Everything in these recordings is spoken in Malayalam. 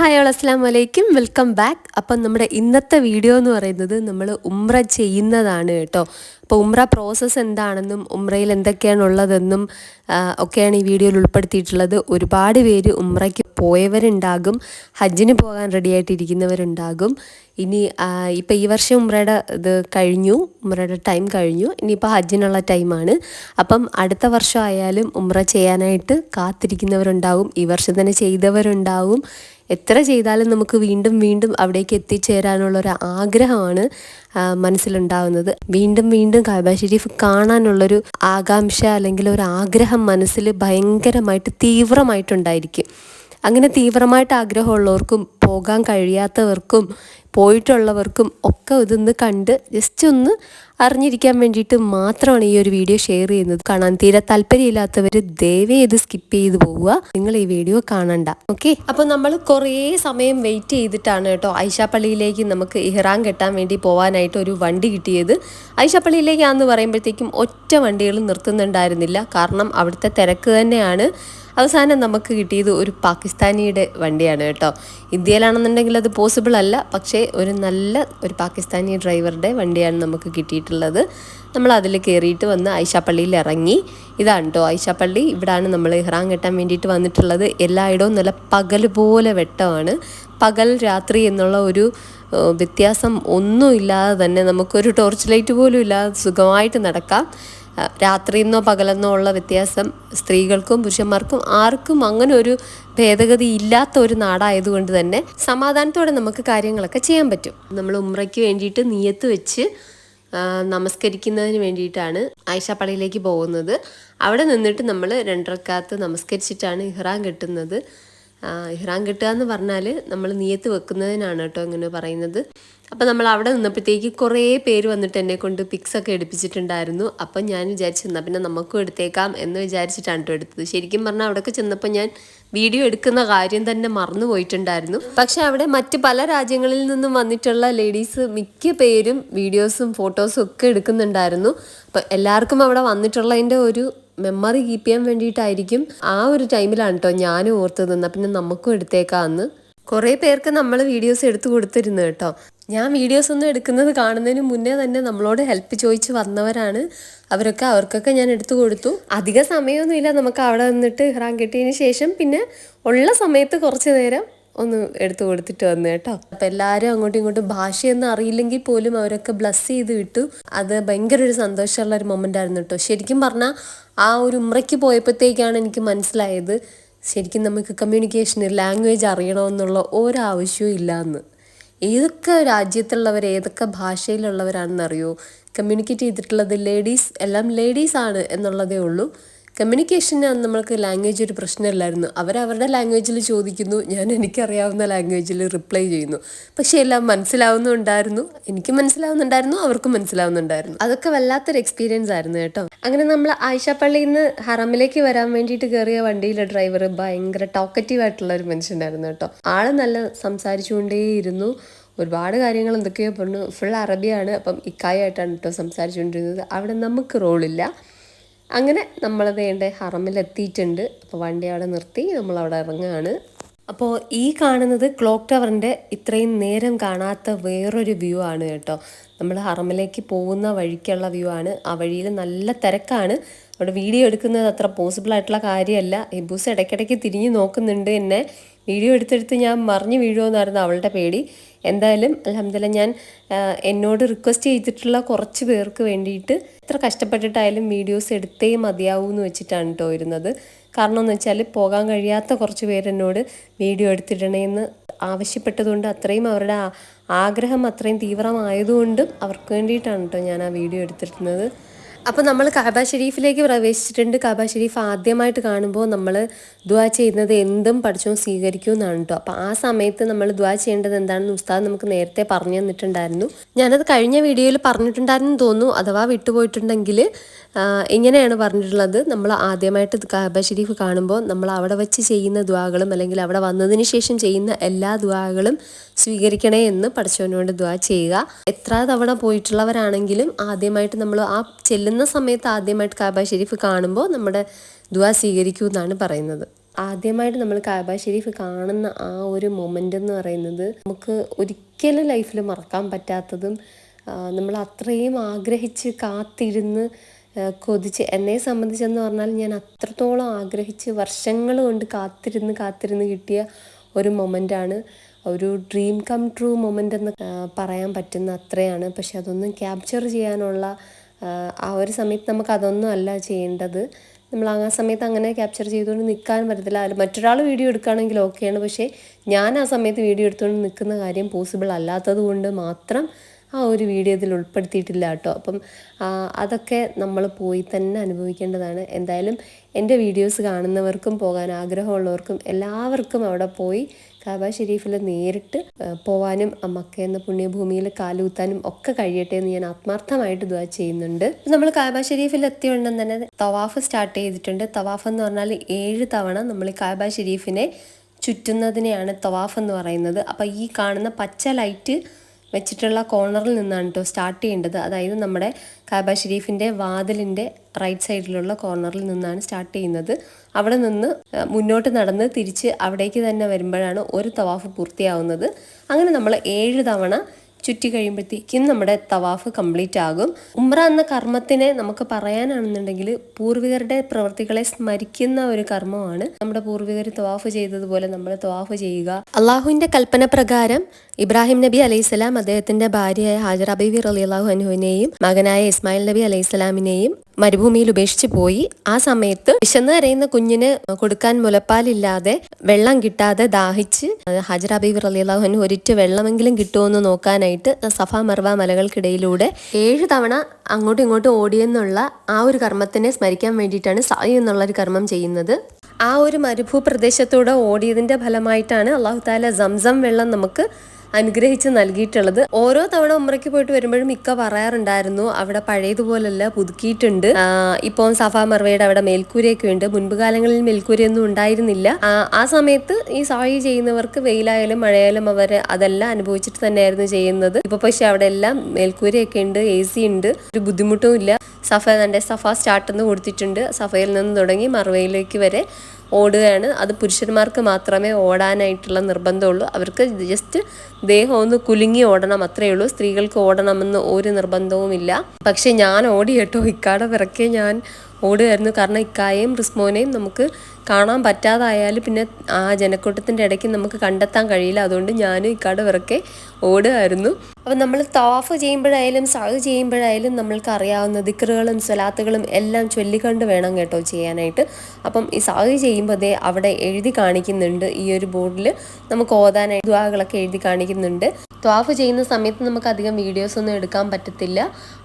ഹായ് ഓൾ അസ്സാം വലൈക്കും വെൽക്കം ബാക്ക് അപ്പം നമ്മുടെ ഇന്നത്തെ വീഡിയോ എന്ന് പറയുന്നത് നമ്മൾ ഉമ്ര ചെയ്യുന്നതാണ് കേട്ടോ. അപ്പോൾ ഉമ്ര പ്രോസസ്സ് എന്താണെന്നും ഉമ്രയിൽ എന്തൊക്കെയാണ് ഉള്ളതെന്നും ഒക്കെയാണ് ഈ വീഡിയോയിൽ ഉൾപ്പെടുത്തിയിട്ടുള്ളത്. ഒരുപാട് പേര് ഉമ്രയ്ക്ക് പോയവരുണ്ടാകും ഹജ്ജിന് പോകാൻ റെഡി ആയിട്ടിരിക്കുന്നവരുണ്ടാകും. ഇനി ഇപ്പം ഈ വർഷം ഉമ്രയുടെ ഇത് കഴിഞ്ഞു ഉമ്രയുടെ ടൈം കഴിഞ്ഞു. ഇനിയിപ്പോൾ ഹജ്ജിനുള്ള ടൈമാണ് അപ്പം അടുത്ത വർഷം ആയാലും ഉമ്ര ചെയ്യാനായിട്ട് കാത്തിരിക്കുന്നവരുണ്ടാവും ഈ വർഷം തന്നെ ചെയ്തവരുണ്ടാവും എത്ര ചെയ്താലും നമുക്ക് വീണ്ടും വീണ്ടും അവിടേക്ക് എത്തിച്ചേരാനുള്ള ഒരു ആഗ്രഹമാണ് മനസ്സിലുണ്ടാവുന്നത്. വീണ്ടും വീണ്ടും കാബ ഷെരീഫ് കാണാനുള്ളൊരു ആകാംക്ഷ അല്ലെങ്കിൽ ഒരു ആഗ്രഹം മനസ്സിൽ ഭയങ്കരമായിട്ട് തീവ്രമായിട്ടുണ്ടായിരിക്കും. അങ്ങനെ തീവ്രമായിട്ട് ആഗ്രഹമുള്ളവർക്കും പോകാൻ കഴിയാത്തവർക്കും പോയിട്ടുള്ളവർക്കും ഒക്കെ ഇതൊന്ന് കണ്ട് ജസ്റ്റ് ഒന്ന് അറിഞ്ഞിരിക്കാൻ വേണ്ടിയിട്ട് മാത്രമാണ് ഈ ഒരു വീഡിയോ ഷെയർ ചെയ്യുന്നത്. കാണാൻ തീരെ താല്പര്യമില്ലാത്തവർ ദയവേ ഇത് സ്കിപ്പ് ചെയ്ത് പോവുക. നിങ്ങൾ ഈ വീഡിയോ കാണണ്ട. ഓക്കെ അപ്പോൾ നമ്മൾ കുറേ സമയം വെയിറ്റ് ചെയ്തിട്ടാണ് കേട്ടോ ഐഷാപ്പള്ളിയിലേക്ക് നമുക്ക് ഇഹ്റാൻ കെട്ടാൻ വേണ്ടി പോകാനായിട്ട് ഒരു വണ്ടി കിട്ടിയത്. ഐഷാപ്പള്ളിയിലേക്കാന്ന് പറയുമ്പോഴത്തേക്കും ഒറ്റ വണ്ടികളും നിർത്തുന്നുണ്ടായിരുന്നില്ല. കാരണം അവിടുത്തെ തിരക്ക് തന്നെയാണ്. അവസാനം നമുക്ക് കിട്ടിയത് ഒരു പാകിസ്ഥാനിയുടെ വണ്ടിയാണ് കേട്ടോ. ഇന്ത്യയിലാണെന്നുണ്ടെങ്കിൽ അത് പോസിബിൾ അല്ല. പക്ഷേ ഒരു നല്ല ഒരു പാകിസ്ഥാനി ഡ്രൈവറുടെ വണ്ടിയാണ് നമുക്ക് കിട്ടിയിട്ടുള്ളത്. നമ്മൾ അതിൽ കയറിയിട്ട് വന്ന് ഐഷാപ്പള്ളിയിൽ ഇറങ്ങി. ഇതാണ് കേട്ടോ ഐഷാപ്പള്ളി ഇവിടാണ് നമ്മൾ ഇഹ്റാൻ കെട്ടാൻ വേണ്ടിയിട്ട് വന്നിട്ടുള്ളത്. എല്ലായിടവും നല്ല പകൽ പോലെ വെട്ടമാണ്. പകൽ രാത്രി എന്നുള്ള ഒരു വ്യത്യാസം ഒന്നുമില്ലാതെ തന്നെ നമുക്കൊരു ടോർച്ച് ലൈറ്റ് പോലും ഇല്ലാതെ സുഖമായിട്ട് നടക്കാം. രാത്രിയെന്നോ പകലെന്നോ ഉള്ള വ്യത്യാസം സ്ത്രീകൾക്കും പുരുഷന്മാർക്കും ആർക്കും അങ്ങനെ ഒരു ഭേദഗതി ഇല്ലാത്ത ഒരു നാടായതുകൊണ്ട് തന്നെ സമാധാനത്തോടെ നമുക്ക് കാര്യങ്ങളൊക്കെ ചെയ്യാൻ പറ്റും. നമ്മൾ ഉമ്രയ്ക്ക് വേണ്ടിയിട്ട് നീയത്ത് വെച്ച് നമസ്കരിക്കുന്നതിന് വേണ്ടിയിട്ടാണ് ആയിഷാപ്പള്ളിയിലേക്ക് പോകുന്നത്. അവിടെ നിന്നിട്ട് നമ്മൾ രണ്ടരക്കാത്ത് നമസ്കരിച്ചിട്ടാണ് ഇഹ്റാൻ കെട്ടുന്നത്. ആ, ഇഹ്റാൻ കെട്ടുക എന്ന് പറഞ്ഞാൽ നമ്മൾ നീയത്ത് വെക്കുന്നതിനാണ് കേട്ടോ ഇങ്ങനെ പറയുന്നത്. അപ്പം നമ്മൾ അവിടെ നിന്നപ്പോഴത്തേക്ക് കുറേ പേര് വന്നിട്ട് എന്നെ കൊണ്ട് പിക്സ് ഒക്കെ എടുപ്പിച്ചിട്ടുണ്ടായിരുന്നു. അപ്പം ഞാൻ വിചാരിച്ചു എന്നാൽ പിന്നെ നമുക്കും എടുത്തേക്കാം എന്ന് വിചാരിച്ചിട്ടാണ് കേട്ടോ എടുത്തത്. ശരിക്കും പറഞ്ഞാൽ അവിടെയൊക്കെ ചെന്നപ്പോൾ ഞാൻ വീഡിയോ എടുക്കുന്ന കാര്യം തന്നെ മറന്നു പോയിട്ടുണ്ടായിരുന്നു. പക്ഷേ അവിടെ മറ്റ് പല രാജ്യങ്ങളിൽ നിന്നും വന്നിട്ടുള്ള ലേഡീസ് മിക്ക പേരും വീഡിയോസും ഫോട്ടോസും ഒക്കെ എടുക്കുന്നുണ്ടായിരുന്നു. അപ്പം എല്ലാവർക്കും അവിടെ വന്നിട്ടുള്ളതിന്റെ ഒരു മെമ്മറി കീപ്പ് ചെയ്യാൻ വേണ്ടിയിട്ടായിരിക്കും ആ ഒരു ടൈമിലാണ് കേട്ടോ ഞാനും ഓർത്തത് എന്നാൽ പിന്നെ നമുക്കും എടുത്തേക്കാന്ന്. കുറേ പേർക്ക് നമ്മൾ വീഡിയോസ് എടുത്തു കൊടുത്തിരുന്നു കേട്ടോ. ഞാൻ വീഡിയോസ് ഒന്നും എടുക്കുന്നത് കാണുന്നതിന് മുന്നേ തന്നെ നമ്മളോട് ഹെൽപ്പ് ചോദിച്ച് വന്നവരാണ്. അവരൊക്കെ അവർക്കൊക്കെ ഞാൻ എടുത്തു കൊടുത്തു. അധിക സമയമൊന്നുമില്ല. നമുക്ക് അവിടെ നിന്നിട്ട് ഇഹ്റാൻ കെട്ടിയതിന് ശേഷം പിന്നെ ഉള്ള സമയത്ത് കുറച്ച് നേരം ഒന്ന് എടുത്തു കൊടുത്തിട്ട് വന്നു കേട്ടോ. അപ്പം എല്ലാവരും അങ്ങോട്ടും ഇങ്ങോട്ടും ഭാഷയൊന്നും അറിയില്ലെങ്കിൽ പോലും അവരൊക്കെ ബ്ലസ് ചെയ്ത് വിട്ടു. അത് ഭയങ്കര ഒരു സന്തോഷമുള്ള ഒരു മൊമെന്റ് ആയിരുന്നു കേട്ടോ. ശരിക്കും പറഞ്ഞാൽ ആ ഒരു ഉമ്രയ്ക്ക് പോയപ്പോഴത്തേക്കാണ് എനിക്ക് മനസ്സിലായത് ശരിക്കും നമുക്ക് കമ്മ്യൂണിക്കേഷന് ലാംഗ്വേജ് അറിയണമെന്നുള്ള ഒരാവശ്യവും ഇല്ല എന്ന് ഏതൊക്കെ രാജ്യത്തുള്ളവർ ഏതൊക്കെ ഭാഷയിലുള്ളവരാണെന്നറിയോ? കമ്മ്യൂണിക്കേറ്റ് ചെയ്തിട്ടുള്ളത് ലേഡീസ് എല്ലാം ലേഡീസ് ആണ് എന്നുള്ളതേ ഉള്ളൂ. കമ്മ്യൂണിക്കേഷന് നമ്മൾക്ക് ലാംഗ്വേജ് ഒരു പ്രശ്നമില്ലായിരുന്നു അവരവരുടെ ലാംഗ്വേജിൽ ചോദിക്കുന്നു. ഞാൻ എനിക്കറിയാവുന്ന ലാംഗ്വേജിൽ റിപ്ലൈ ചെയ്യുന്നു. പക്ഷേ എല്ലാം മനസ്സിലാവുന്നുണ്ടായിരുന്നു. എനിക്ക് മനസ്സിലാവുന്നുണ്ടായിരുന്നു. അവർക്കും മനസ്സിലാവുന്നുണ്ടായിരുന്നു. അതൊക്കെ വല്ലാത്തൊരു എക്സ്പീരിയൻസ് ആയിരുന്നു കേട്ടോ. അങ്ങനെ നമ്മൾ ആയിഷാപ്പള്ളിയിൽ നിന്ന് ഹറമിലേക്ക് വരാൻ വേണ്ടിയിട്ട് കയറിയ വണ്ടിയിലെ ഡ്രൈവർ ഭയങ്കര ടോക്കറ്റീവ് ആയിട്ടുള്ള ഒരു മനുഷ്യനായിരുന്നു കേട്ടോ. ആൾ നല്ല സംസാരിച്ചുകൊണ്ടേയിരുന്നു. ഒരുപാട് കാര്യങ്ങൾ എന്തൊക്കെയോ പറഞ്ഞു. ഫുൾ അറബിയാണ്. അപ്പം ഇക്കായായിട്ടാണ് കേട്ടോ സംസാരിച്ചുകൊണ്ടിരുന്നത്. അവിടെ നമുക്ക് റോളില്ല അങ്ങനെ നമ്മൾ വേണ്ട ഹറമിലെത്തിയിട്ടുണ്ട്. അപ്പോൾ വണ്ടി അവിടെ നിർത്തി നമ്മൾ അവിടെ ഇറങ്ങുകയാണ് അപ്പോൾ ഈ കാണുന്നത് ക്ലോക്ക് ടവറിന്റെ ഇത്രയും നേരം കാണാത്ത വേറൊരു വ്യൂ ആണ് കേട്ടോ. നമ്മൾ ഹറമിലേക്ക് പോകുന്ന വഴിക്കുള്ള വ്യൂ ആണ്. ആ വഴിയിൽ നല്ല തിരക്കാണ്. അവിടെ വീഡിയോ എടുക്കുന്നത് അത്ര പോസിബിൾ ആയിട്ടുള്ള കാര്യമല്ല. ഹിബൂസ് ഇടയ്ക്കിടയ്ക്ക് തിരിഞ്ഞ് നോക്കുന്നുണ്ട് എന്നെ. വീഡിയോ എടുത്തെടുത്ത് ഞാൻ മറിഞ്ഞു വീഴുമെന്നായിരുന്നു അവളുടെ പേടി. എന്തായാലും അലഹമില്ല ഞാൻ എന്നോട് റിക്വസ്റ്റ് ചെയ്തിട്ടുള്ള കുറച്ച് പേർക്ക് വേണ്ടിയിട്ട് ഇത്ര കഷ്ടപ്പെട്ടിട്ടായാലും വീഡിയോസ് എടുത്തേ മതിയാവൂ എന്ന് വെച്ചിട്ടാണ് കേട്ടോ ഇരുന്നത്. കാരണം എന്ന് വെച്ചാൽ പോകാൻ കഴിയാത്ത കുറച്ച് പേരെന്നോട് വീഡിയോ എടുത്തിടണേന്ന് ആവശ്യപ്പെട്ടതുകൊണ്ട് അത്രയും അവരുടെ ആഗ്രഹം അത്രയും തീവ്രമായതുകൊണ്ടും അവർക്ക് വേണ്ടിയിട്ടാണ് കേട്ടോ ഞാൻ ആ വീഡിയോ എടുത്തിരുന്നത് അപ്പോൾ നമ്മൾ കാബ ഷെരീഫിലേക്ക് പ്രവേശിച്ചിട്ടുണ്ട്. കാബ ഷെരീഫ് ആദ്യമായിട്ട് കാണുമ്പോൾ നമ്മൾ ദ്വാ ചെയ്യുന്നത് എന്തും പഠിച്ചോ സ്വീകരിക്കും എന്നാണ് കേട്ടോ അപ്പോൾ ആ സമയത്ത് നമ്മൾ ദ്വാ ചെയ്യേണ്ടത് എന്താണെന്ന് ഉസ്താദ് നമുക്ക് നേരത്തെ പറഞ്ഞു തന്നിട്ടുണ്ടായിരുന്നു. ഞാനത് കഴിഞ്ഞ വീഡിയോയിൽ പറഞ്ഞിട്ടുണ്ടായിരുന്നു തോന്നുന്നു. അഥവാ വിട്ടുപോയിട്ടുണ്ടെങ്കിൽ ഇങ്ങനെയാണ് പറഞ്ഞിട്ടുള്ളത്. നമ്മൾ ആദ്യമായിട്ട് കാബ ഷെരീഫ് കാണുമ്പോൾ നമ്മൾ അവിടെ വെച്ച് ചെയ്യുന്ന ദ്വാകളും അല്ലെങ്കിൽ അവിടെ വന്നതിന് ശേഷം ചെയ്യുന്ന എല്ലാ ദ്വാകളും സ്വീകരിക്കണേ എന്ന് പഠിച്ചവനോട് ദ്വാ ചെയ്യുക. എത്ര തവണ പോയിട്ടുള്ളവരാണെങ്കിലും ആദ്യമായിട്ട് നമ്മൾ ആ ചെല്ലുന്ന സമയത്ത് ആദ്യമായിട്ട് കാബ ഷെരീഫ് കാണുമ്പോൾ നമ്മുടെ ദ്വാ സ്വീകരിക്കൂ എന്നാണ് പറയുന്നത്. ആദ്യമായിട്ട് നമ്മൾ കാബ ഷെരീഫ് കാണുന്ന ആ ഒരു മൊമെന്റ് എന്ന് പറയുന്നത് നമുക്ക് ഒരിക്കലും ലൈഫിൽ മറക്കാൻ പറ്റാത്തതും നമ്മൾ അത്രയും ആഗ്രഹിച്ച് കാത്തിരുന്ന് കൊതിച്ച്. എന്നെ സംബന്ധിച്ചെന്ന് പറഞ്ഞാൽ ഞാൻ അത്രത്തോളം ആഗ്രഹിച്ച് വർഷങ്ങൾ കൊണ്ട് കാത്തിരുന്ന് കാത്തിരുന്ന് കിട്ടിയ ഒരു മൊമെന്റാണ്. ഒരു ഡ്രീം കം ട്രൂ മൊമെന്റ് എന്ന് പറയാൻ പറ്റുന്ന അത്രയാണ്. പക്ഷെ അതൊന്നും ക്യാപ്ചർ ചെയ്യാനുള്ള ആ, ഒരു സമയത്ത് നമുക്ക് അതൊന്നും അല്ല ചെയ്യേണ്ടത്. നമ്മൾ ആ സമയത്ത് അങ്ങനെ ക്യാപ്ചർ ചെയ്തുകൊണ്ട് നിൽക്കാൻ പറ്റത്തില്ല. മറ്റൊരാൾ വീഡിയോ എടുക്കുകയാണെങ്കിൽ ഓക്കെയാണ് പക്ഷേ ഞാൻ ആ സമയത്ത് വീഡിയോ എടുത്തുകൊണ്ട് നിൽക്കുന്ന കാര്യം പോസിബിൾ അല്ലാത്തത് കൊണ്ട് മാത്രം ആ ഒരു വീഡിയോ ഇതിൽ ഉൾപ്പെടുത്തിയിട്ടില്ല കേട്ടോ. അപ്പം അതൊക്കെ നമ്മൾ പോയി തന്നെ അനുഭവിക്കേണ്ടതാണ്. എന്തായാലും എന്റെ വീഡിയോസ് കാണുന്നവർക്കും പോകാൻ ആഗ്രഹമുള്ളവർക്കും എല്ലാവർക്കും അവിടെ പോയി കാബ ഷെരീഫിൽ നേരിട്ട് പോവാനും അമ്മക്ക മക്ക എന്ന പുണ്യഭൂമിയിൽ കാലൂത്താനും ഒക്കെ കഴിയട്ടെ എന്ന് ഞാൻ ആത്മാർത്ഥമായിട്ട് ദുവാ ചെയ്യുന്നുണ്ട്. നമ്മൾ കാബ ഷെരീഫിൽ എത്തിയുണ്ടെന്ന് തന്നെ തവാഫ് സ്റ്റാർട്ട് ചെയ്തിട്ടുണ്ട്. തവാഫ് എന്ന് പറഞ്ഞാൽ ഏഴ് തവണ നമ്മൾ കാബ ഷെരീഫിനെ ചുറ്റുന്നതിനെയാണ് തവാഫ് എന്ന് പറയുന്നത്. അപ്പോൾ ഈ കാണുന്ന പച്ച ലൈറ്റ് വെച്ചിട്ടുള്ള കോർണറിൽ നിന്നാണ് കേട്ടോ സ്റ്റാർട്ട് ചെയ്യേണ്ടത്. അതായത് നമ്മുടെ കാബ ഷെരീഫിന്റെ വാതിലിന്റെ റൈറ്റ് സൈഡിലുള്ള കോർണറിൽ നിന്നാണ് സ്റ്റാർട്ട് ചെയ്യുന്നത്. അവിടെ നിന്ന് മുന്നോട്ട് നടന്ന് തിരിച്ച് അവിടേക്ക് തന്നെ വരുമ്പോഴാണ് ഒരു തവാഫ് പൂർത്തിയാവുന്നത്. അങ്ങനെ നമ്മൾ ഏഴ് തവണ ചുറ്റി കഴിയുമ്പോഴത്തേക്കും നമ്മുടെ തവാഫ് കംപ്ലീറ്റ് ആകും. ഉമ്ര എന്ന കർമ്മത്തിനെ നമുക്ക് പറയാനാണെന്നുണ്ടെങ്കിൽ പൂർവികരുടെ പ്രവർത്തികളെ സ്മരിക്കുന്ന ഒരു കർമ്മമാണ്. നമ്മുടെ പൂർവികർ തവാഫ് ചെയ്തതുപോലെ നമ്മൾ തവാഫ് ചെയ്യുക. അള്ളാഹുവിന്റെ കൽപ്പന പ്രകാരം ഇബ്രാഹിം നബി അലൈഹിസ്സലാം അദ്ദേഹത്തിന്റെ ഭാര്യയായ ഹാജറ ബീവി റലിയല്ലാഹു അനുവിനെയും മകനായ ഇസ്മായിൽ നബി അലൈഹിസ്സലാമിനെയും മരുഭൂമിയിൽ ഉപേക്ഷിച്ച് പോയി. ആ സമയത്ത് വിശന്ന് കരയുന്ന കുഞ്ഞിന് കൊടുക്കാൻ മുലപ്പാലില്ലാതെ വെള്ളം കിട്ടാതെ ദാഹിച്ച് ഹജറ ബീവി റലിയല്ലാഹു അനു ഒരിറ്റ് വെള്ളമെങ്കിലും കിട്ടുമോ എന്ന് നോക്കാനായിട്ട് സഫ മർവ മലകൾക്കിടയിലൂടെ ഏഴ് തവണ അങ്ങോട്ടും ഇങ്ങോട്ടും ഓടിയെന്നുള്ള ആ ഒരു കർമ്മത്തിനെ സ്മരിക്കാൻ വേണ്ടിയിട്ടാണ് സായി എന്നുള്ള ഒരു കർമ്മം ചെയ്യുന്നത്. ആ ഒരു മരുഭൂപ്രദേശത്തൂടെ ഓടിയതിന്റെ ഫലമായിട്ടാണ് അള്ളാഹു താല സംസം വെള്ളം നമുക്ക് അനുഗ്രഹിച്ച് നൽകിയിട്ടുള്ളത്. ഓരോ തവണ ഉമ്രയ്ക്ക് പോയിട്ട് വരുമ്പോഴും മിക്ക പറയാറുണ്ടായിരുന്നു അവിടെ പഴയതുപോലല്ല പുതുക്കിയിട്ടുണ്ട്. ഇപ്പോൾ സഫ മർവയുടെ അവിടെ മേൽക്കൂരയൊക്കെ ഉണ്ട്. മുൻപ് കാലങ്ങളിൽ മേൽക്കൂരയൊന്നും ഉണ്ടായിരുന്നില്ല. ആ, സമയത്ത് ഈ സായി ചെയ്യുന്നവർക്ക് വെയിലായാലും മഴയായാലും അവർ അതെല്ലാം അനുഭവിച്ചിട്ട് തന്നെയായിരുന്നു ചെയ്യുന്നത്. ഇപ്പൊ പക്ഷെ അവിടെ എല്ലാം മേൽക്കൂരയൊക്കെ ഉണ്ട് എ സി ഉണ്ട്. ഒരു ബുദ്ധിമുട്ടും ഇല്ല. സഫ തന്റെ സഫ സ്റ്റാർട്ട് കൊടുത്തിട്ടുണ്ട്. സഫയിൽ നിന്ന് തുടങ്ങി മർവയിലേക്ക് വരെ ഓടുകയാണ്. അത് പുരുഷന്മാർക്ക് മാത്രമേ ഓടാനായിട്ടുള്ള നിർബന്ധമുള്ളൂ. അവർക്ക് ജസ്റ്റ് ദേഹം ഒന്ന് കുലുങ്ങി ഓടണം അത്രയേ ഉള്ളൂ. സ്ത്രീകൾക്ക് ഓടണമെന്ന് ഒരു നിർബന്ധവുമില്ല. പക്ഷെ ഞാൻ ഓടി കേട്ടോ ഇക്കാടെ പിറക്കെ ഞാൻ ഓടുകയായിരുന്നു. കാരണം ഇക്കായെയും റിസ്മോനെയും നമുക്ക് കാണാൻ പറ്റാതായാലും പിന്നെ ആ ജനക്കൂട്ടത്തിന്റെ ഇടയ്ക്ക് നമുക്ക് കണ്ടെത്താൻ കഴിയില്ല. അതുകൊണ്ട് ഞാനും ഇക്കാട് വിറക്കെ ഓടുകയായിരുന്നു. അപ്പം നമ്മൾ തവാഫ് ചെയ്യുമ്പോഴായാലും സഹ് ചെയ്യുമ്പോഴായാലും നമ്മൾക്ക് അറിയാവുന്ന ദിക്കറുകളും സ്വലാത്തുകളും എല്ലാം ചൊല്ലിക്കൊണ്ട് വേണം കേട്ടോ ചെയ്യാനായിട്ട്. അപ്പം ഈ സഹ് ചെയ്യുമ്പോൾ അവിടെ എഴുതി കാണിക്കുന്നുണ്ട്. ഈ ഒരു ബോർഡിൽ നമുക്ക് ഓതാനായി ദ്വാകളൊക്കെ എഴുതി കാണിക്കുന്നുണ്ട്. ത്വാഫ് ചെയ്യുന്ന സമയത്ത് നമുക്ക് അധികം വീഡിയോസ് ഒന്നും എടുക്കാൻ പറ്റത്തില്ല.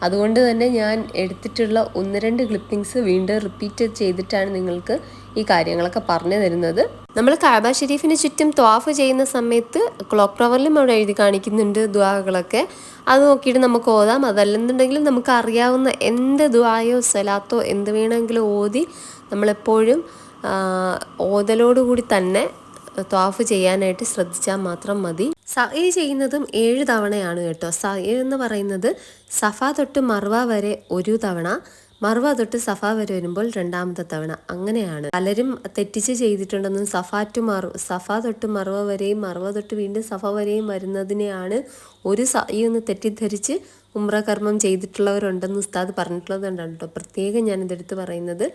അതുകൊണ്ട് തന്നെ ഞാൻ എടുത്തിട്ടുള്ള ഒന്ന് രണ്ട് ക്ലിപ്പിങ്സ് വീണ്ടും റിപ്പീറ്റ് ചെയ്തിട്ടാണ് നിങ്ങൾക്ക് ഈ കാര്യങ്ങളൊക്കെ പറഞ്ഞു തരുന്നത്. നമ്മൾ കാബ ഷെരീഫിന് ചുറ്റും ത്വാഫ് ചെയ്യുന്ന സമയത്ത് ക്ലോക്ക് ടവറിലും അവിടെ എഴുതി കാണിക്കുന്നുണ്ട് ദ്വാകളൊക്കെ അത് നോക്കിയിട്ട് നമുക്ക് ഓതാം. അതല്ലെന്നുണ്ടെങ്കിൽ നമുക്ക് അറിയാവുന്ന എന്ത് ദ്വായോ സലാത്തോ എന്ത് വേണമെങ്കിലും ഓതി നമ്മളെപ്പോഴും ഓതലോടുകൂടി തന്നെ ത്വാഫ് ചെയ്യാനായിട്ട് ശ്രദ്ധിച്ചാൽ മാത്രം മതി. സഹി ചെയ്യുന്നതും ഏഴ് തവണയാണ് കേട്ടോ. സഹി എന്ന് പറയുന്നത് സഫ തൊട്ട് മർവ വരെ ഒരു തവണ മർവ തൊട്ട് സഫ വരെ വരുമ്പോൾ രണ്ടാമത്തെ തവണ. അങ്ങനെയാണ്. പലരും തെറ്റിച്ച് ചെയ്തിട്ടുണ്ടെന്നും സഫ ടു മർ സഫ തൊട്ട് മർവ വരെയും മർവ തൊട്ട് വീണ്ടും സഫ വരെയും വരുന്നതിനെയാണ് ഒരു സഹി എന്ന് തെറ്റിദ്ധരിച്ച് ഉമ്ര കർമ്മം ചെയ്തിട്ടുള്ളവരുണ്ടെന്ന് ഉസ്താദ് പറഞ്ഞിട്ടുള്ളതുകൊണ്ടാണ് കേട്ടോ. പ്രത്യേകം ഞാനിതെടുത്ത് പറയുന്നത്.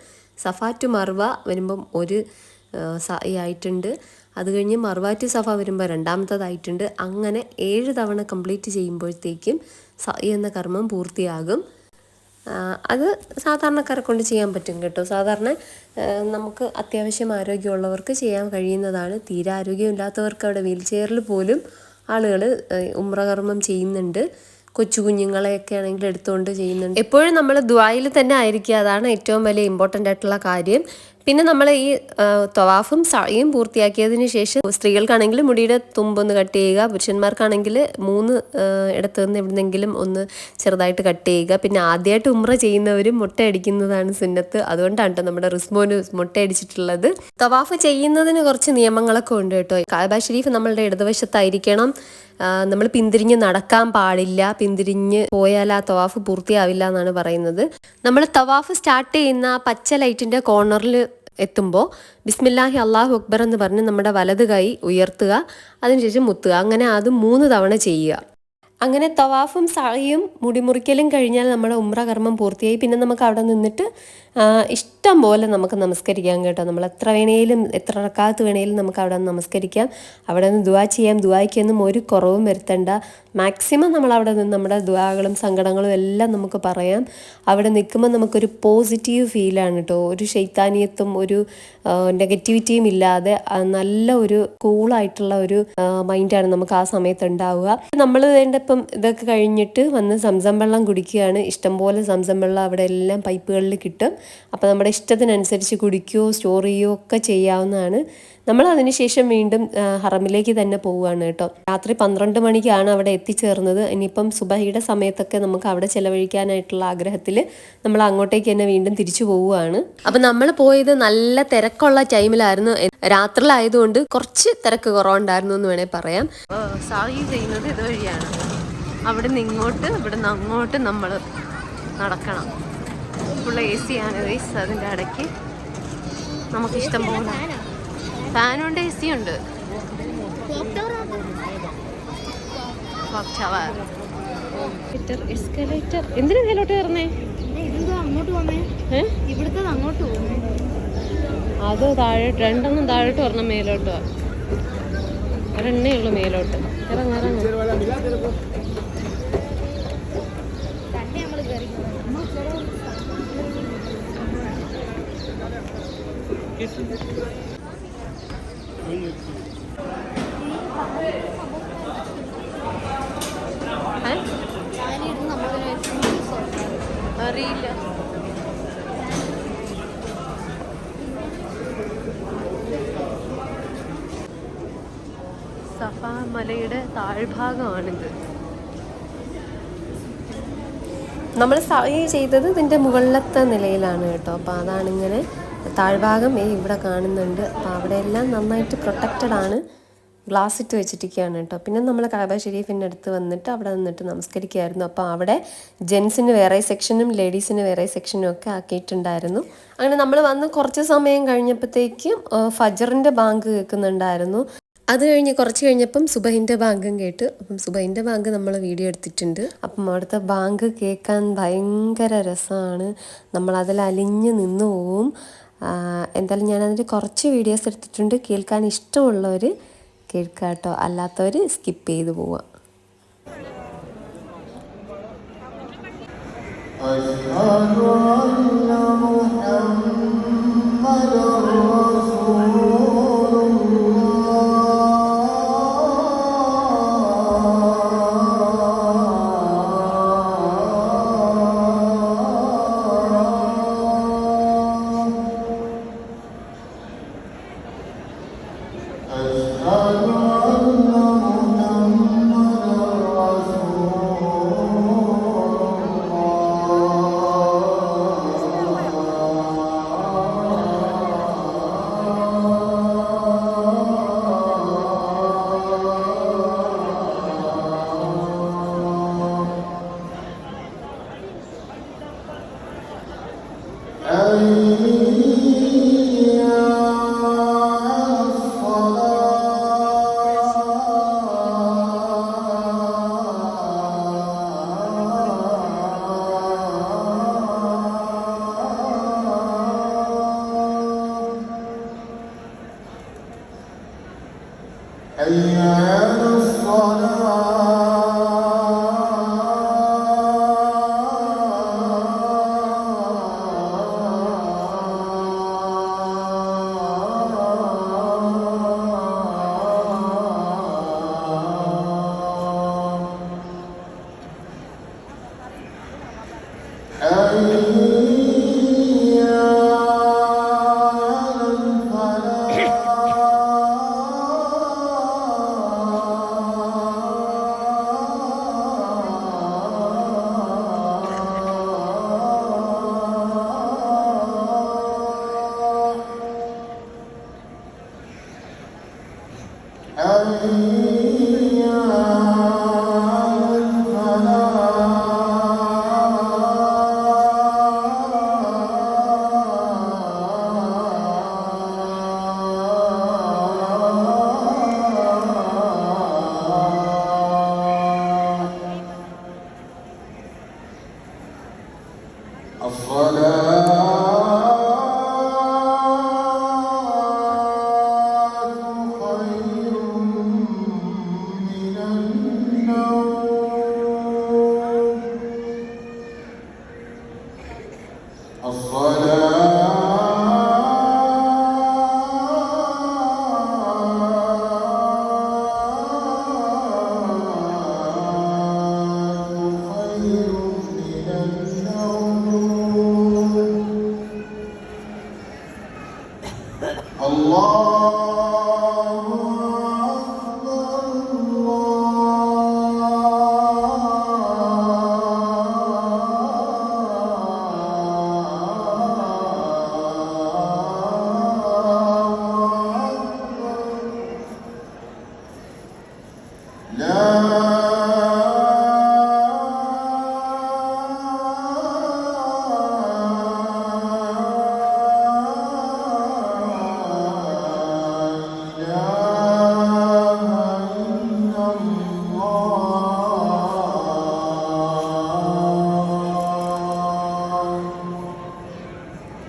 സഫ ടു മർവ വരുമ്പം ഒരു സഹി ആയിട്ടുണ്ട്. അത് കഴിഞ്ഞ് മറുവാറ്റ് സഫ വരുമ്പോൾ രണ്ടാമത്തതായിട്ടുണ്ട്. അങ്ങനെ ഏഴ് തവണ കംപ്ലീറ്റ് ചെയ്യുമ്പോഴത്തേക്കും സ എന്ന കർമ്മം പൂർത്തിയാകും. അത് സാധാരണക്കാരെ കൊണ്ട് ചെയ്യാൻ പറ്റും കേട്ടോ. സാധാരണ നമുക്ക് അത്യാവശ്യം ആരോഗ്യമുള്ളവർക്ക് ചെയ്യാൻ കഴിയുന്നതാണ്. തീരെ ആരോഗ്യമില്ലാത്തവർക്ക് അവിടെ വീൽ ചെയറിൽ പോലും ആളുകൾ ഉമ്രകർമ്മം ചെയ്യുന്നുണ്ട്. കൊച്ചു കുഞ്ഞുങ്ങളെയൊക്കെ ആണെങ്കിൽ എടുത്തുകൊണ്ട് ചെയ്യുന്നുണ്ട്. എപ്പോഴും നമ്മൾ ദ്വായിൽ തന്നെ ആയിരിക്കുക. അതാണ് ഏറ്റവും വലിയ ഇമ്പോർട്ടന്റ് ആയിട്ടുള്ള കാര്യം. പിന്നെ നമ്മൾ ഈ തവാഫും സഴയും പൂർത്തിയാക്കിയതിന് ശേഷം സ്ത്രീകൾക്കാണെങ്കിൽ മുടിയുടെ തുമ്പൊന്ന് കട്ട് ചെയ്യുക പുരുഷന്മാർക്കാണെങ്കിൽ മൂന്ന് ഇടത്തു നിന്ന് എവിടുന്നെങ്കിലും ഒന്ന് ചെറുതായിട്ട് കട്ട് ചെയ്യുക. പിന്നെ ആദ്യമായിട്ട് ഉമ്ര ചെയ്യുന്നവരും മുട്ട അടിക്കുന്നതാണ് സുന്നത്ത്. അതുകൊണ്ടാണ് നമ്മുടെ റിസ്മോന് മുട്ടയടിച്ചിട്ടുള്ളത് തവാഫ് ചെയ്യുന്നതിന് കുറച്ച് നിയമങ്ങളൊക്കെ ഉണ്ട് കേട്ടോ കാബ ഷെരീഫ് നമ്മളുടെ ഇടതുവശത്തായിരിക്കണം. നമ്മൾ പിന്തിരിഞ്ഞ് നടക്കാൻ പാടില്ല. പിന്തിരിഞ്ഞ് പോയാൽ ആ തവാഫ് പൂർത്തിയാവില്ല എന്നാണ് പറയുന്നത്. നമ്മൾ തവാഫ് സ്റ്റാർട്ട് ചെയ്യുന്ന പച്ച ലൈറ്റിന്റെ കോർണറിൽ എത്തുമ്പോൾ ബിസ്മില്ലാഹി അള്ളാഹു അക്ബർ എന്ന് പറഞ്ഞ് നമ്മുടെ വലത് കൈ ഉയർത്തുക അതിനുശേഷം മുത്തുക. അങ്ങനെ അത് മൂന്ന് തവണ ചെയ്യുക. അങ്ങനെ തവാഫും സായിയും മുടിമുറിക്കലും കഴിഞ്ഞാൽ നമ്മുടെ ഉമ്ര കർമ്മം പൂർത്തിയായി. പിന്നെ നമുക്ക് അവിടെ നിന്നിട്ട് ഇഷ്ടം പോലെ നമുക്ക് നമസ്കരിക്കാം കേട്ടോ. നമ്മൾ എത്ര വേണേലും എത്ര റക്കാത്ത് വേണേലും നമുക്ക് അവിടെ നിന്ന് നമസ്കരിക്കാം. അവിടെ നിന്ന് ദുവാ ചെയ്യാം. ദുവായ്ക്കൊന്നും ഒരു കുറവും വരുത്തണ്ട. മാക്സിമം നമ്മൾ അവിടെ നിന്ന് നമ്മുടെ ദുവാകളും സങ്കടങ്ങളും എല്ലാം നമുക്ക് പറയാം. അവിടെ നിൽക്കുമ്പോൾ നമുക്കൊരു പോസിറ്റീവ് ഫീലാണ് കേട്ടോ. ഒരു ശൈത്താനിയത്തും ഒരു നെഗറ്റിവിറ്റിയും ഇല്ലാതെ നല്ല ഒരു കൂളായിട്ടുള്ള ഒരു മൈൻഡാണ് നമുക്ക് ആ സമയത്ത് ഉണ്ടാവുക. നമ്മൾ വേണ്ട ഇപ്പം ഇതൊക്കെ കഴിഞ്ഞിട്ട് വന്ന് സംസം വെള്ളം കുടിക്കുകയാണ്. ഇഷ്ടംപോലെ സംസം വെള്ളം അവിടെ എല്ലാം പൈപ്പുകളിൽ കിട്ടും. അപ്പോൾ നമ്മുടെ ഇഷ്ടത്തിനനുസരിച്ച് കുടിക്കുകയോ സ്റ്റോർ ചെയ്യുകയോ ഒക്കെ ചെയ്യാവുന്നതാണ്. നമ്മൾ അതിനുശേഷം വീണ്ടും ഹറമിലേക്ക് തന്നെ പോവുകയാണ് കേട്ടോ. രാത്രി പന്ത്രണ്ട് മണിക്കാണ് അവിടെ എത്തിച്ചേർന്നത്. ഇനിയിപ്പം സുബഹിയുടെ സമയത്തൊക്കെ നമുക്ക് അവിടെ ചെലവഴിക്കാനായിട്ടുള്ള ആഗ്രഹത്തിൽ നമ്മൾ അങ്ങോട്ടേക്ക് തന്നെ വീണ്ടും തിരിച്ചു പോവുകയാണ്. അപ്പം നമ്മൾ പോയത് നല്ല തിരക്കുള്ള ടൈമിലായിരുന്നു. രാത്രിയിലായതുകൊണ്ട് കുറച്ച് തിരക്ക് കുറവുണ്ടായിരുന്നു എന്ന് വേണേൽ പറയാം. സായി ചെയ്യുന്നത് ഇതുവഴിയാണ്. അവിടെ നിന്ന് ഇങ്ങോട്ട് ഇവിടെ നിന്ന് അങ്ങോട്ട് നമ്മൾ നടക്കണം. ഫുൾ എ സി ആണ് അതിന്റെ ഇടയ്ക്ക് നമുക്കിഷ്ടം പോലെ. ഫാനുണ്ട് എ സി ഉണ്ട് എസ്കലേറ്റർ എന്തിനാ മേലോട്ട് കയറുന്നേ? അങ്ങോട്ട് പോന്നേ? ഏ? ഇവിടുത്തെ അങ്ങോട്ട് പോന്നേ. അത് താഴോട്ട് രണ്ടെണ്ണം താഴോട്ട് വരണം മേലോട്ട്. ഒരെണ്ണേ ഉള്ളു മേലോട്ട്. ഇറങ്ങ അറിയില്ല. സഫ മലയുടെ താഴ്ഭാഗമാണിത്. നമ്മൾ സായി ചെയ്തത് ഇതിന്റെ മുകളിലത്തെ നിലയിലാണ് കേട്ടോ. അപ്പോൾ അതാണിങ്ങനെ താഴ്ഭാഗം ഈ ഇവിടെ കാണുന്നുണ്ട്. അപ്പോൾ അവിടെ എല്ലാം നന്നായിട്ട് പ്രൊട്ടക്റ്റഡ് ആണ്. ഗ്ലാസ് ഇട്ട് വെച്ചിരിക്കുകയാണ് കേട്ടോ. പിന്നെ നമ്മൾ കാബ ഷെരീഫിന്റെ അടുത്ത് വന്നിട്ട് അവിടെ നിന്നിട്ട് നമസ്കരിക്കുകയായിരുന്നു. അപ്പോൾ അവിടെ ജെൻസിന് വേറെ സെക്ഷനും ലേഡീസിന് വേറെ സെക്ഷനും ഒക്കെ ആക്കിയിട്ടുണ്ടായിരുന്നു. അങ്ങനെ നമ്മൾ വന്ന് കുറച്ച് സമയം കഴിഞ്ഞപ്പോഴത്തേക്കും ഫജറിന്റെ ബാങ്ക് കേൾക്കുന്നുണ്ടായിരുന്നു. അത് കഴിഞ്ഞ് കുറച്ച് കഴിഞ്ഞപ്പം സുബഹിന്റെ ബാങ്കും കേട്ട്. അപ്പം സുബഹിന്റെ ബാങ്ക് നമ്മൾ വീഡിയോ എടുത്തിട്ടുണ്ട്. അപ്പം അവിടുത്തെ ബാങ്ക് കേൾക്കാൻ ഭയങ്കര രസമാണ് നമ്മളതിൽ അലിഞ്ഞ് നിന്ന് പോവും. എന്തായാലും ഞാനതിൻ്റെ കുറച്ച് വീഡിയോസ് എടുത്തിട്ടുണ്ട് കേൾക്കാൻ ഇഷ്ടമുള്ളവർ കേൾക്കുക കേട്ടോ അല്ലാത്തവർ സ്കിപ്പ് ചെയ്ത് പോവാം أشهد أن محمدا رسول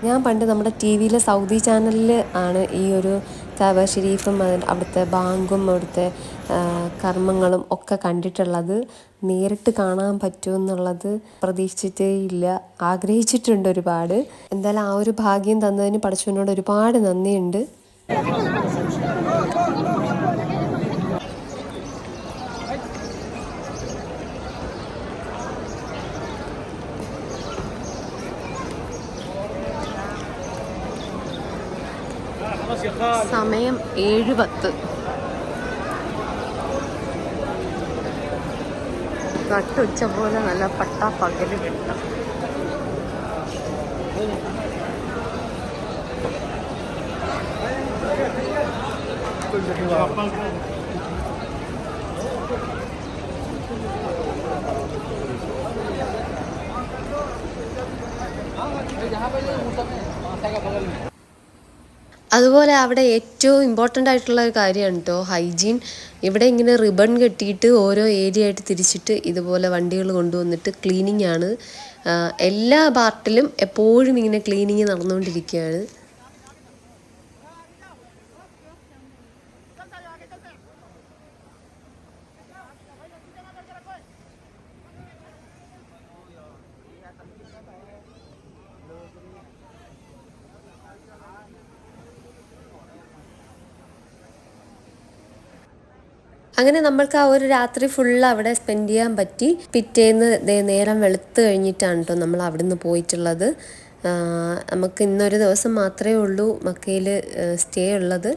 ഞാൻ പണ്ട് നമ്മുടെ ടി വിയിലെ സൗദി ചാനലിൽ ആണ് ഈ ഒരു കാബ ഷെരീഫും അവിടുത്തെ ബാങ്കും അവിടുത്തെ കർമ്മങ്ങളും ഒക്കെ കണ്ടിട്ടുള്ളത് നേരിട്ട് കാണാൻ പറ്റുമെന്നുള്ളത് പ്രതീക്ഷിച്ചിട്ടേ ഇല്ല. ആഗ്രഹിച്ചിട്ടുണ്ട് ഒരുപാട്. എന്തായാലും ആ ഒരു ഭാഗ്യം തന്നതിന് പഠിച്ചവനോട് ഒരുപാട് നന്ദിയുണ്ട്. സമയം ഏഴ് പത്ത് നട്ടുച്ച പോലെ നല്ല പട്ടാ പകൽ കിട്ടും. അതുപോലെ അവിടെ ഏറ്റവും ഇമ്പോർട്ടന്റ് ആയിട്ടുള്ള ഒരു കാര്യമാണ് കേട്ടോ ഹൈജീൻ ഇവിടെ ഇങ്ങനെ റിബൺ കെട്ടിയിട്ട് ഓരോ ഏരിയ ആയിട്ട് തിരിച്ചിട്ട് ഇതുപോലെ വണ്ടികൾ കൊണ്ടുവന്നിട്ട് ക്ലീനിങ് ആണ്. എല്ലാ പാർട്ടിലും എപ്പോഴും ഇങ്ങനെ ക്ലീനിങ് നടന്നുകൊണ്ടിരിക്കുകയാണ്. അങ്ങനെ നമ്മൾക്ക് ആ ഒരു രാത്രി ഫുൾ അവിടെ സ്പെൻഡ് ചെയ്യാൻ പറ്റി. പിറ്റേന്ന് നേരം വെളുത്ത് കഴിഞ്ഞിട്ടാണ് കേട്ടോ നമ്മൾ അവിടുന്ന് പോയിട്ടുള്ളത്. നമുക്ക് ഇന്നൊരു ദിവസം മാത്രമേ ഉള്ളൂ മക്കയിൽ സ്റ്റേ ഉള്ളത്.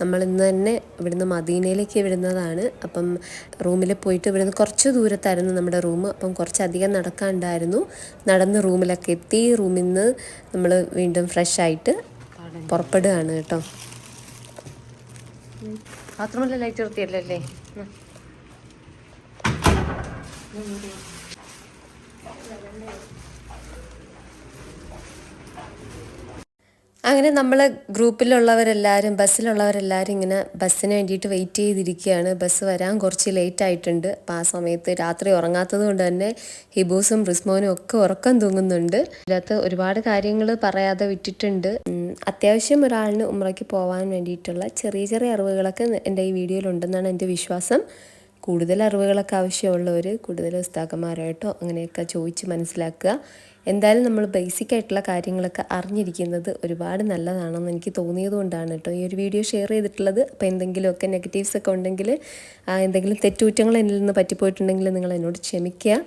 നമ്മൾ ഇന്ന് തന്നെ ഇവിടുന്ന് മദീനയിലേക്ക് വിടുന്നതാണ്. അപ്പം റൂമിൽ പോയിട്ട് ഇവിടുന്ന് കുറച്ച് ദൂരത്തായിരുന്നു നമ്മുടെ റൂം അപ്പം കുറച്ചധികം നടക്കാണ്ടായിരുന്നു. നടന്ന് റൂമിലൊക്കെ എത്തി. റൂമിൽ നിന്ന് നമ്മൾ വീണ്ടും ഫ്രഷ് ആയിട്ട് പുറപ്പെടുകയാണ് കേട്ടോ. ബാത്റൂമിലെ ലൈറ്റ് നിർത്തിയല്ലേ അങ്ങനെ നമ്മൾ ഗ്രൂപ്പിലുള്ളവരെല്ലാവരും ബസ്സിലുള്ളവരെല്ലാവരും ഇങ്ങനെ ബസ്സിന് വേണ്ടിയിട്ട് വെയിറ്റ് ചെയ്തിരിക്കുകയാണ്. ബസ് വരാൻ കുറച്ച് ലേറ്റ് ആയിട്ടുണ്ട്. അപ്പോൾ ആ സമയത്ത് രാത്രി ഉറങ്ങാത്തത് കൊണ്ട് തന്നെ ഹിബൂസും റിസ്മോനും ഒക്കെ ഉറക്കം തൂങ്ങുന്നുണ്ട്. ഇതിനകത്ത് ഒരുപാട് കാര്യങ്ങൾ പറയാതെ വിട്ടിട്ടുണ്ട്. അത്യാവശ്യം ഒരാളിന് ഉമ്രയ്ക്ക് പോകാൻ വേണ്ടിയിട്ടുള്ള ചെറിയ ചെറിയ അറിവുകളൊക്കെ എന്റെ ഈ വീഡിയോയിലുണ്ടെന്നാണ് എന്റെ വിശ്വാസം. കൂടുതൽ അറിവുകളൊക്കെ ആവശ്യമുള്ളവർ കൂടുതൽ ഉസ്താക്കന്മാരായിട്ടോ അങ്ങനെയൊക്കെ ചോദിച്ച് മനസ്സിലാക്കുക. എന്തായാലും നമ്മൾ ബേസിക് ആയിട്ടുള്ള കാര്യങ്ങളൊക്കെ അറിഞ്ഞിരിക്കുന്നത് ഒരുപാട് നല്ലതാണെന്ന് എനിക്ക് തോന്നിയത് കൊണ്ടാണ് കേട്ടോ ഈ ഒരു വീഡിയോ ഷെയർ ചെയ്തിട്ടുള്ളത്. അപ്പോൾ എന്തെങ്കിലുമൊക്കെ നെഗറ്റീവ്സ് ഒക്കെ ഉണ്ടെങ്കിൽ എന്തെങ്കിലും തെറ്റുകുറ്റങ്ങൾ എന്നിൽ നിന്ന് പറ്റിപ്പോയിട്ടുണ്ടെങ്കിൽ നിങ്ങൾ എന്നോട് ക്ഷമിക്കുക.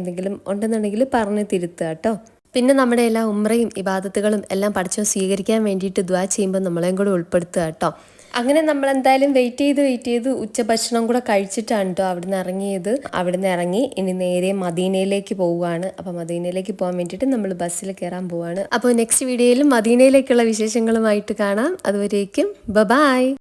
എന്തെങ്കിലും ഉണ്ടെന്നുണ്ടെങ്കിൽ പറഞ്ഞ് തിരുത്തുക കേട്ടോ. പിന്നെ നമ്മുടെ എല്ലാ ഉമ്രയും ഇബാദത്തുകളും എല്ലാം പഠിച്ചോ സ്വീകരിക്കാൻ വേണ്ടിയിട്ട് ദ്വാ ചെയ്യുമ്പോൾ നമ്മളെയും കൂടെ ഉൾപ്പെടുത്തുക കേട്ടോ. അങ്ങനെ നമ്മൾ എന്തായാലും വെയിറ്റ് ചെയ്ത് വെയിറ്റ് ചെയ്ത് ഉച്ചഭക്ഷണം കൂടെ കഴിച്ചിട്ടാണ് കേട്ടോ അവിടുന്ന് ഇറങ്ങിയത്. അവിടുന്ന് ഇറങ്ങി ഇനി നേരെ മദീനയിലേക്ക് പോവുകയാണ്. അപ്പോൾ മദീനയിലേക്ക് പോകാൻ വേണ്ടിയിട്ട് നമ്മൾ ബസ്സിൽ കയറാൻ പോവുകയാണ്. അപ്പോൾ നെക്സ്റ്റ് വീഡിയോയിൽ മദീനയിലേക്കുള്ള വിശേഷങ്ങളുമായിട്ട് കാണാം. അതുവരേക്കും ബ ബായ്